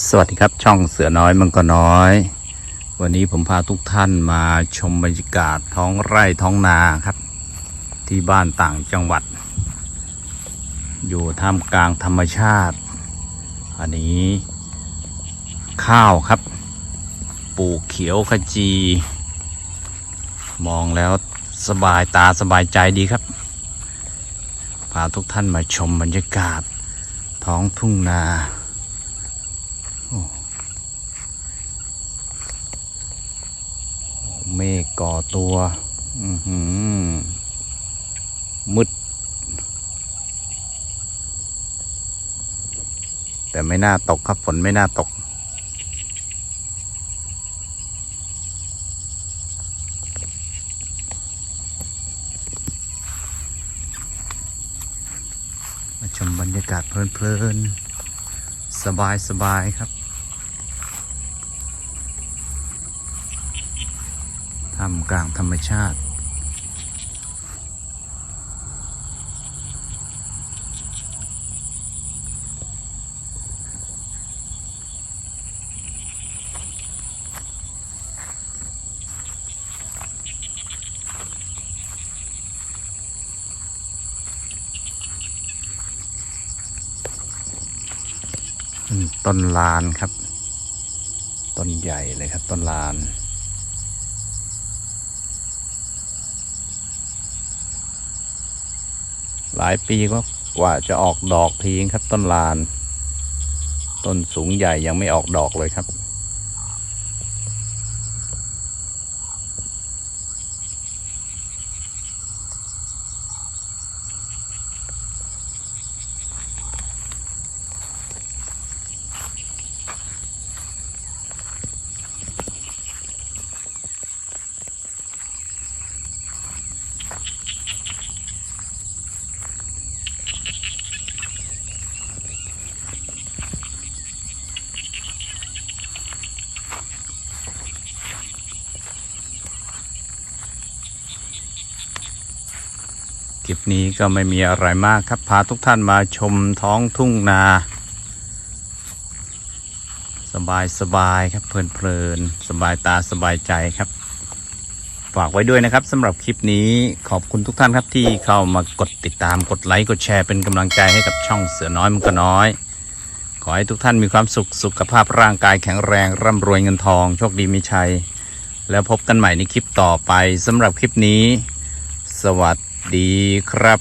สวัสดีครับช่องเสือน้อยมังกรน้อย วันนี้ผมพาทุกท่านมาชมบรรยากาศท้องไร่ท้องนาครับ ที่บ้านต่างจังหวัด อยู่ท่ามกลางธรรมชาติ อันนี้ ข้าวครับ ปลูกเขียวขจี มองแล้วสบายตาสบายใจดีครับ พาทุกท่านมาชมบรรยากาศท้องทุ่งนา เมฆก่อตัวอือหือมืด แต่ไม่น่าตกครับฝนไม่น่าตก มาชมบรรยากาศเพลินๆ สบายๆครับ ท่ามกลางธรรมชาติ ต้นลานครับ ต้นใหญ่เลยครับต้นลาน ลายปีก็กว่าจะออกดอกทีครับต้นลาน ต้นสูงใหญ่ยังไม่ออกดอกเลยครับ คลิปนี้ก็ไม่มีอะไรมากครับ พาทุกท่านมาชมท้องทุ่งนา สบายสบายครับเพลินๆสบายตาสบายใจครับ ฝากไว้ด้วยนะครับสำหรับคลิปนี้ขอบคุณทุกท่านครับที่เข้ามากดติดตามกดไลค์กดแชร์เป็นกำลังใจให้กับช่องเสือน้อยมันก็น้อย ขอให้ทุกท่านมีความสุขสุขภาพร่างกายแข็งแรงร่ำรวยเงินทองโชคดีมีชัย แล้วพบกันใหม่ในคลิปต่อไปสำหรับคลิปนี้ สวัสดี ดีครับ